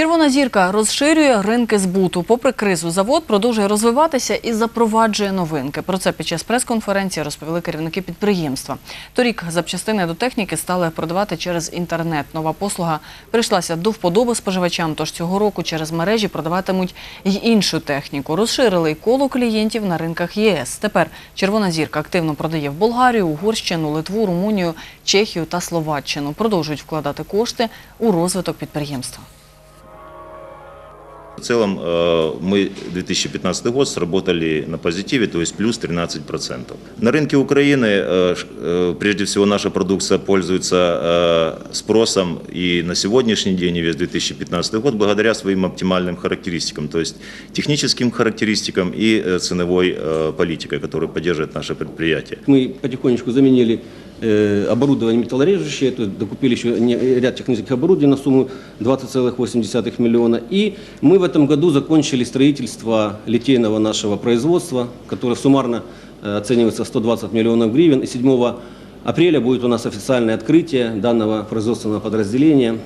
Червона зірка розширює ринки збуту. Попри кризу, завод продовжує розвиватися і запроваджує новинки. Про це під час прес-конференції розповіли керівники підприємства. Торік запчастини до техніки стали продавати через інтернет. Нова послуга прийшлася до вподоби споживачам. Тож цього року через мережі продаватимуть й іншу техніку. Розширили й коло клієнтів на ринках ЄС. Тепер червона зірка активно продає в Болгарію, Угорщину, Литву, Румунію, Чехію та Словаччину. Продовжують вкладати кошти у розвиток підприємства. В целом э, мы 2015 год сработали на позитиве, то есть плюс 13%. На рынке Украины э, ш- э, прежде всего наша продукция пользуется э, спросом и на сегодняшний день, и весь 2015 год, благодаря своим оптимальным характеристикам, то есть техническим характеристикам и э, ценовой э, политикой, которую поддерживает наше предприятие. Мы потихонечку заменили э, оборудование металлорежущее, то есть докупили еще не- ряд технических оборудований на сумму 20,8 миллиона. И мы в этом году закончили строительство литейного нашего производства, которое суммарно э, оценивается в 120 миллионов гривен. И 7 апреля будет у нас официальное открытие данного производственного подразделения.